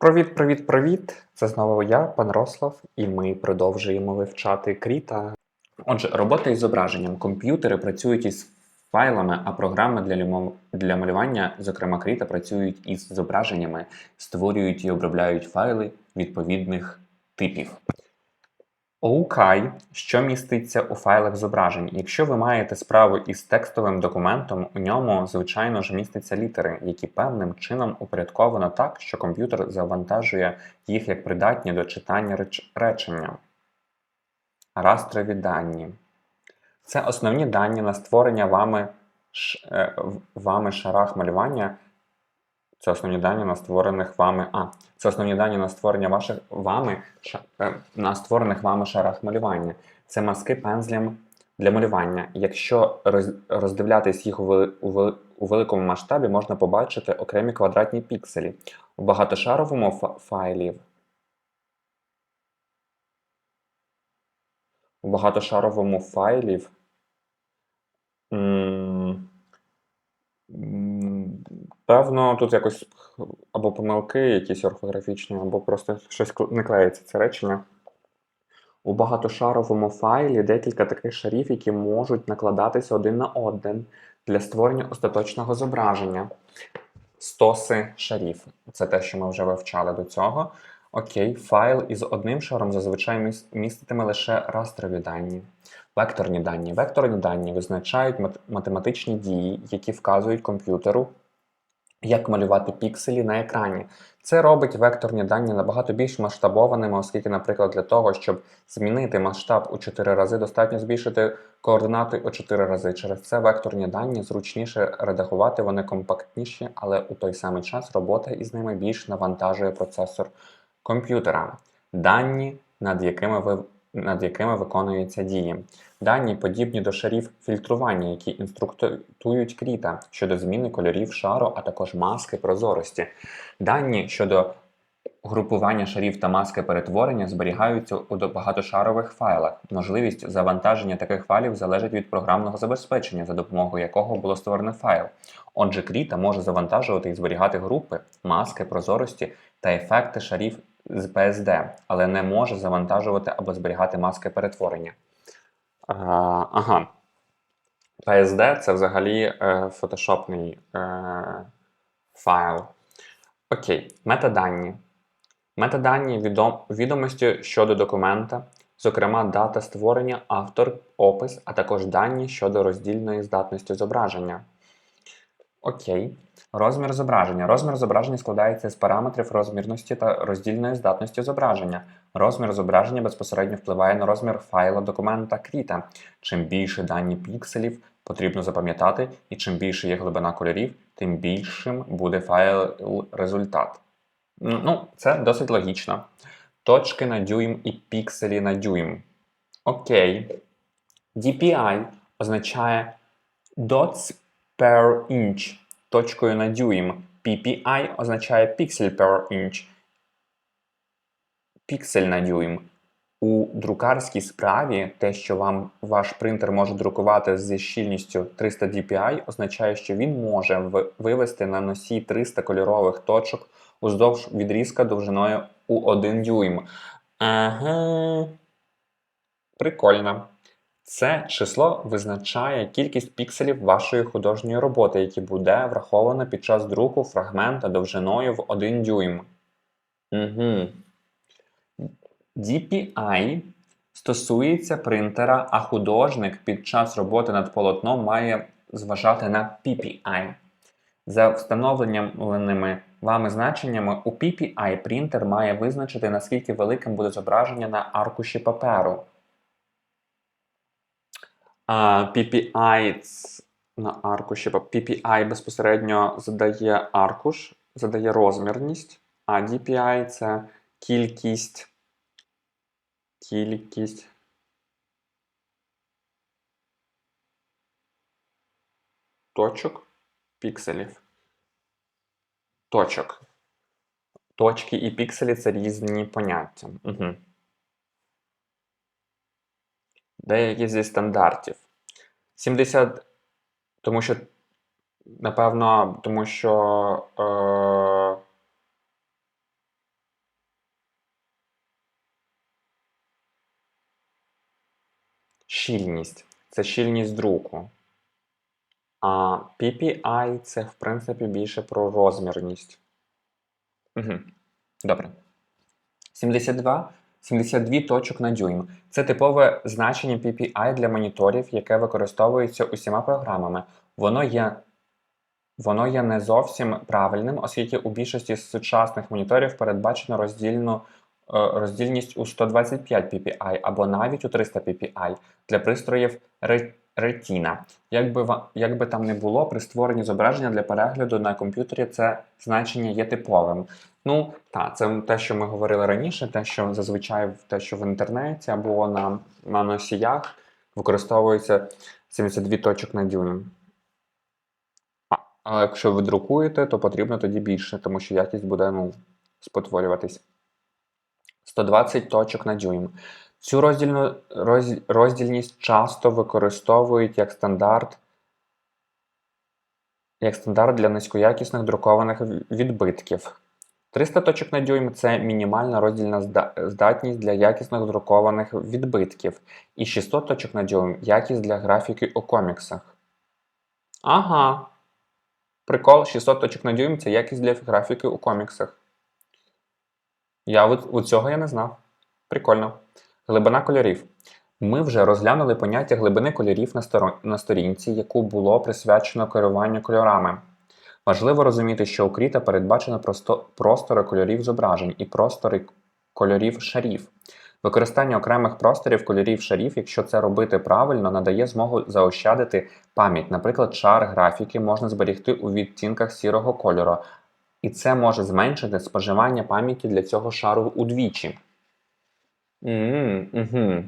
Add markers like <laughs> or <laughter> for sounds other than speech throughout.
Привіт, привіт, привіт! Це знову я, пан Рослав, і ми продовжуємо вивчати Кріта. Отже, робота із зображенням. Комп'ютери працюють із файлами, а програми для, лімо... для малювання, зокрема Кріта, працюють із зображеннями, створюють і обробляють файли відповідних типів. OKI, що міститься у файлах зображень. Якщо ви маєте справу із текстовим документом, у ньому, звичайно ж, містяться літери, які певним чином упорядковано так, що комп'ютер завантажує їх як придатні до читання реч- речення. Растрові дані. Це основні дані на створення вами, ш, е, вами шарах малювання. Це основні дані на створених вами. А, це основні дані на створення ваших вами е, на створених вами шарах малювання. Це маски пензлем для малювання. Якщо роз, роздивлятись їх у, великому масштабі, можна побачити окремі квадратні пікселі. У багатошаровому фа- файлі у багатошаровому файлі м, м, певно тут якось або помилки якісь орфографічні, або просто щось не клеїться це речення. У багатошаровому файлі декілька таких шарів, які можуть накладатися один на один для створення остаточного зображення. Стоси шарів. Це те, що ми вже вивчали до цього. Окей, файл із одним шаром зазвичай міститиме лише растрові дані. Векторні дані. Векторні дані визначають математичні дії, які вказують комп'ютеру, як малювати пікселі на екрані. Це робить векторні дані набагато більш масштабованими, оскільки, наприклад, для того, щоб змінити масштаб у 4 рази, достатньо збільшити координати у 4 рази. Через це векторні дані зручніше редагувати, вони компактніші, але у той самий час робота із ними більш навантажує процесор комп'ютера. Дані, над якими ви над якими виконуються дії. Дані подібні до шарів фільтрування, які інструктують кріта щодо зміни кольорів шару, а також маски прозорості. Дані щодо групування шарів та маски перетворення зберігаються у багатошарових файлах. Можливість завантаження таких файлів залежить від програмного забезпечення, за допомогою якого було створено файл. Отже, Кріта може завантажувати і зберігати групи, маски прозорості та ефекти шарів з PSD, але не може завантажувати або зберігати маски перетворення. Ага. PSD це взагалі е, фотошопний е, файл. Окей, метадані. Метадані відом, відомості щодо документа, зокрема дата створення, автор, опис, а також дані щодо роздільної здатності зображення. Окей. Розмір зображення. Розмір зображення складається з параметрів розмірності та роздільної здатності зображення. Розмір зображення безпосередньо впливає на розмір файла документа кріта. Чим більше дані пікселів потрібно запам'ятати, і чим більше є глибина кольорів, тим більшим буде файл результат. Ну, це досить логічно. Точки на дюйм і пікселі на дюйм. Окей. DPI означає dots per inch точкою на дюйм. PPI означає pixel per inch. Піксель на дюйм. У друкарській справі те, що вам ваш принтер може друкувати зі щільністю 300 dpi, означає, що він може вивести на носі 300 кольорових точок уздовж відрізка довжиною у 1 дюйм. Ага. Прикольно. Це число визначає кількість пікселів вашої художньої роботи, які буде враховано під час друку фрагмента довжиною в 1 дюйм. Угу. DPI стосується принтера, а художник під час роботи над полотном має зважати на PPI. За встановленими вами значеннями, у PPI принтер має визначити, наскільки великим буде зображення на аркуші паперу. PPI на аркуші PPI безпосередньо задає аркуш, задає розмірність, а DPI це кількість. Кількість. Точок пікселів. Точок. Точки і пікселі це різні поняття. Угу деякі зі стандартів. 70, тому що, напевно, тому що. Е, Щільність. Це щільність друку. А PPI це, в принципі, більше про розмірність. Угу. Добре. 72 72 точок на дюйм. Це типове значення PPI для моніторів, яке використовується усіма програмами. Воно є, воно є не зовсім правильним, оскільки у більшості сучасних моніторів передбачено роздільну, е, роздільність у 125 PPI або навіть у 300 PPI для пристроїв Retina. Як би, там не було, при створенні зображення для перегляду на комп'ютері це значення є типовим. Ну, так, це те, що ми говорили раніше, те, що зазвичай те, що в інтернеті або на, на носіях використовується 72 точок на дюйм. Але якщо ви друкуєте, то потрібно тоді більше, тому що якість буде ну, спотворюватись. 120 точок на дюйм. Цю роздільну, роз, роздільність часто використовують як стандарт, як стандарт для низькоякісних друкованих відбитків. 300 точок на дюйм це мінімальна роздільна здатність для якісних друкованих відбитків. І 600 точок на дюйм якість для графіки у коміксах. Ага. Прикол, 600 точок на дюйм це якість для графіки у коміксах. Я от цього я не знав. Прикольно. Глибина кольорів. Ми вже розглянули поняття глибини кольорів на, сторінці, яку було присвячено керуванню кольорами. Важливо розуміти, що у Кріта передбачено просто, простори кольорів зображень і простори кольорів шарів. Використання окремих просторів кольорів шарів, якщо це робити правильно, надає змогу заощадити пам'ять. Наприклад, шар графіки можна зберігти у відтінках сірого кольору, і це може зменшити споживання пам'яті для цього шару удвічі. Угу.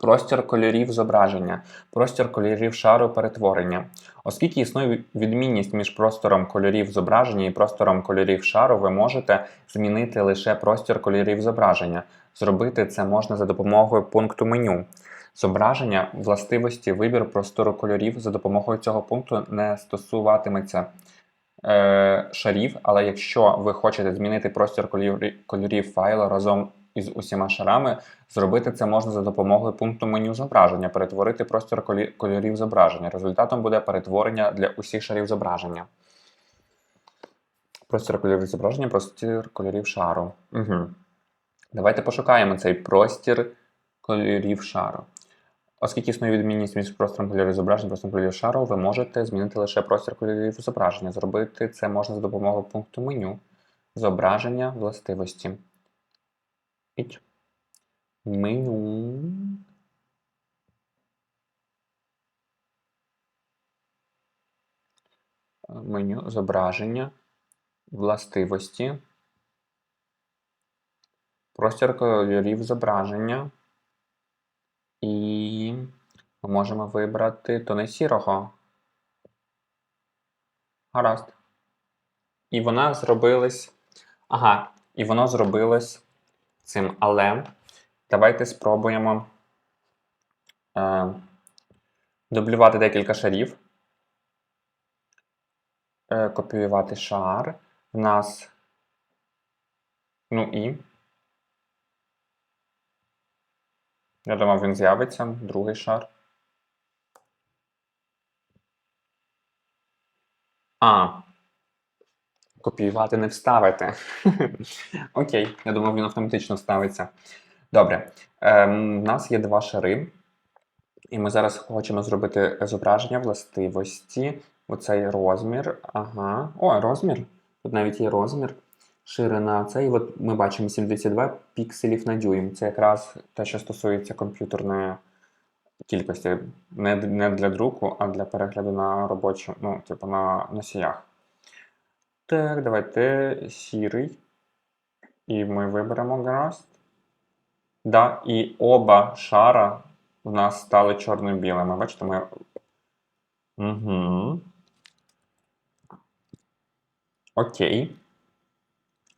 Простір кольорів зображення, простір кольорів шару перетворення. Оскільки існує відмінність між простором кольорів зображення і простором кольорів шару, ви можете змінити лише простір кольорів зображення. Зробити це можна за допомогою пункту меню. Зображення, властивості, вибір простору кольорів за допомогою цього пункту не стосуватиметься е, шарів, але якщо ви хочете змінити простір кольорів, кольорів файла разом із усіма шарами, зробити це можна за допомогою пункту меню зображення, перетворити простір кольорів зображення. Результатом буде перетворення для усіх шарів зображення. Простір кольорів зображення, простір кольорів шару. Угу. Давайте пошукаємо цей простір кольорів шару. Оскільки існує відмінність між простором кольорів зображення і простором кольорів шару, ви можете змінити лише простір кольорів зображення. Зробити це можна за допомогою пункту меню зображення властивості. Іть. Меню. Меню зображення, властивості, простір кольорів зображення. І ми можемо вибрати тони сірого. Гаразд. І вона зробилась. Ага, і воно зробилось цим. Але давайте спробуємо е, дублювати декілька шарів. Е, копіювати шар. В нас. Ну і. Я думав, він з'явиться. Другий шар. А. Копіювати не вставити. <laughs> Окей, я думав, він автоматично вставиться. Добре. Ем, у нас є два шари. І ми зараз хочемо зробити зображення властивості. Оцей розмір. Ага. О, розмір. Тут навіть є розмір. Ширина. Це і от ми бачимо 72 пікселів на дюйм. Це якраз те, що стосується комп'ютерної кількості. Не, для друку, а для перегляду на робочому, ну, типу на носіях. Так, давайте сірий. І ми виберемо гаразд. Да, і оба шара в нас стали чорно-білими. Бачите, ми. Угу. Окей.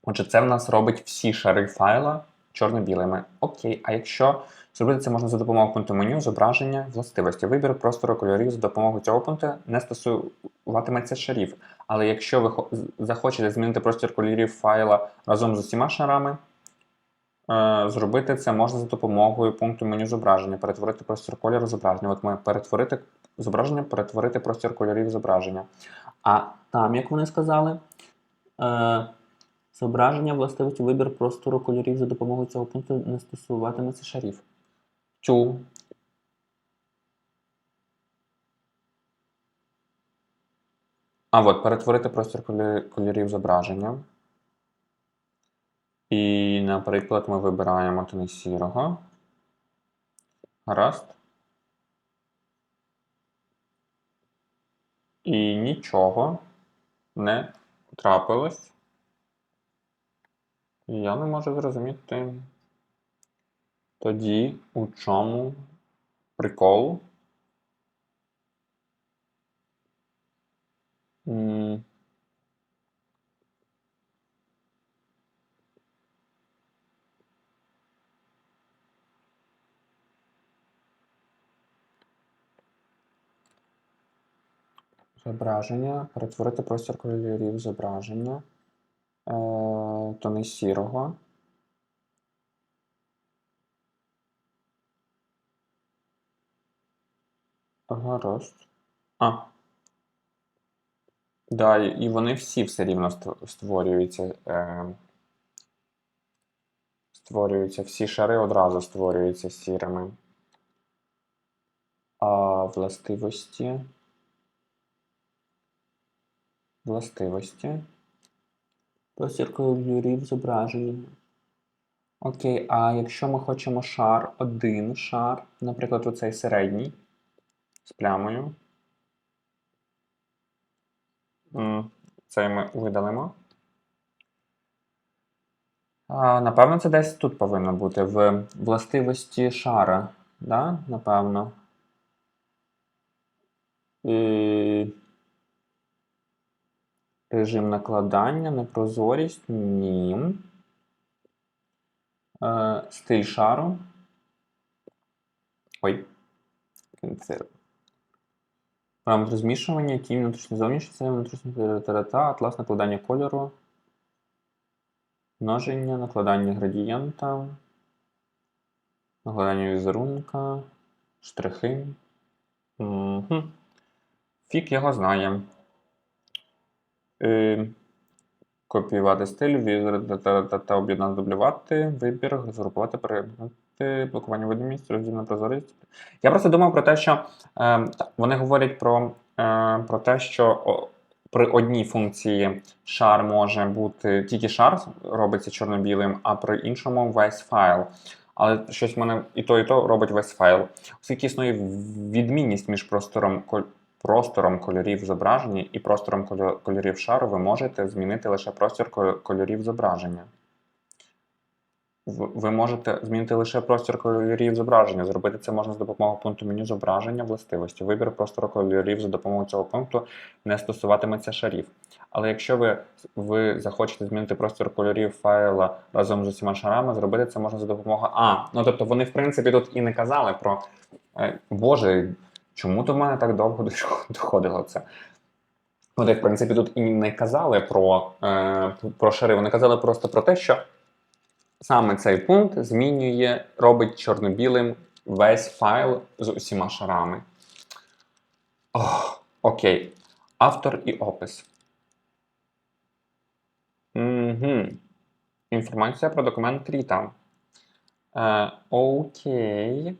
Отже, це в нас робить всі шари файла чорно-білими. Окей, а якщо зробити це можна за допомогою пункту меню, зображення, властивості. Вибір простору кольорів за допомогою цього пункту не стосуватиметься шарів. Але якщо ви захочете змінити простір кольорів файла разом з усіма шарами, Е, Зробити це можна за допомогою пункту меню зображення, перетворити простір кольору зображення. От ми перетворити зображення, перетворити простір кольорів зображення. А там, як вони сказали, е, зображення властивості вибір простору кольорів за допомогою цього пункту не стосуватиметься шарів. Тю. А от перетворити простір кольорів зображення. І, наприклад, ми вибираємо тони сірого. Гаразд. І нічого не трапилось. Я не можу зрозуміти. Тоді у чому прикол? Зображення. Перетворити простір кольорів зображення. Е, тони сірого. Гаразд. А. Да, і вони всі все рівно створюються. Е, створюються, всі шари одразу створюються сірими. А властивості. Властивості. Простір кольорів зображення. Окей, а якщо ми хочемо шар, один шар, наприклад, оцей середній з плямою. М, Цей ми видалимо. Напевно, це десь тут повинно бути в властивості шара. Да? Напевно. І... Режим накладання, непрозорість, ні. Е, стиль шару. Ой. Це. Параметри змішування, тінь, внутрішній зовнішній, це внутрішній та атлас накладання кольору. Множення, накладання градієнта. Накладання візерунка. Штрихи. Угу. Фік його знає. Е, копіювати стиль, візор та, та, та, та об'єднати, дублювати, вибір, згрупувати, переглянути, блокування видимість, роздільна прозорість. Я просто думав про те, що е, вони говорять про, е, про те, що о, при одній функції шар може бути тільки шар робиться чорно-білим, а при іншому весь файл. Але щось в мене і то, і то робить весь файл. Оскільки існує відмінність між простором простором кольорів зображення і простором кольорів шару, ви можете змінити лише простір кольорів зображення. Ви можете змінити лише простір кольорів зображення. Зробити це можна з допомогою пункту меню зображення властивості. Вибір простору кольорів за допомогою цього пункту не стосуватиметься шарів. Але якщо ви, ви захочете змінити простір кольорів файла разом з усіма шарами, зробити це можна за допомогою. А, ну тобто вони, в принципі, тут і не казали про. е, Боже, чому до мене так довго <laughs> доходило це? Вони, в принципі, тут і не казали про, е, про шари. Вони казали просто про те, що саме цей пункт змінює, робить чорно-білим весь файл з усіма шарами. Ох, окей. Автор і опис. Угу. Інформація про документ Ріта. Е, окей.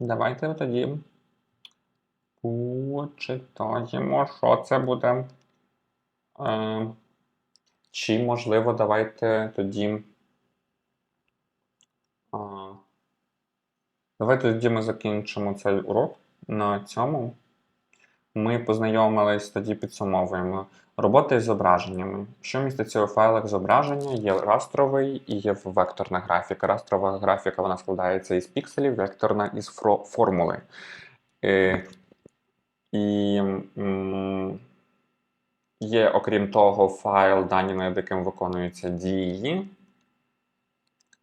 Давайте тоді почитаємо, що це буде. Е, чи, можливо, давайте тоді. А, давайте тоді ми закінчимо цей урок на цьому. Ми познайомились, тоді підсумовуємо. Роботи з зображеннями. Що міститься у файлах зображення? Є растровий і є векторна графіка. Растрова графіка вона складається із пікселів, векторна із формули. Е, і м, є, окрім того, файл, дані, над яким виконуються дії.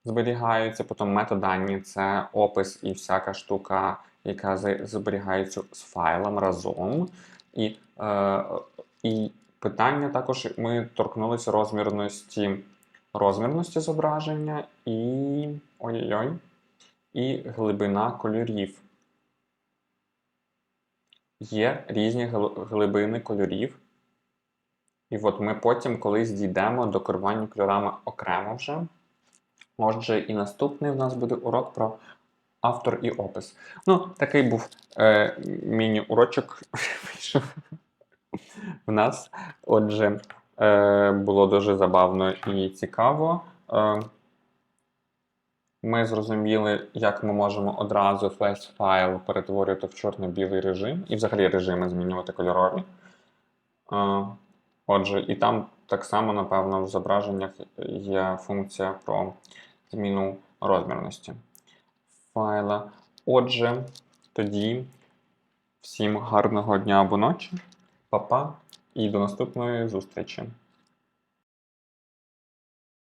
Зберігаються, потім метадані це опис і всяка штука, яка зберігається з файлом разом. І, е, і питання також ми торкнулися розмірності розмірності зображення і. Ой-ой-ой. І глибина кольорів. Є різні глибини кольорів. І от ми потім колись дійдемо до керування кольорами окремо вже. Отже, і наступний у нас буде урок про автор і опис. Ну, такий був е, міні-урочок <laughs> вийшов в нас. Отже, е, було дуже забавно і цікаво. Е, ми зрозуміли, як ми можемо одразу флеш файл перетворювати в чорно-білий режим і взагалі режими змінювати кольорові. Е, Отже, і там так само, напевно, в зображеннях є функція про зміну розмірності файла. Отже, тоді всім гарного дня або ночі, Па-па і до наступної зустрічі.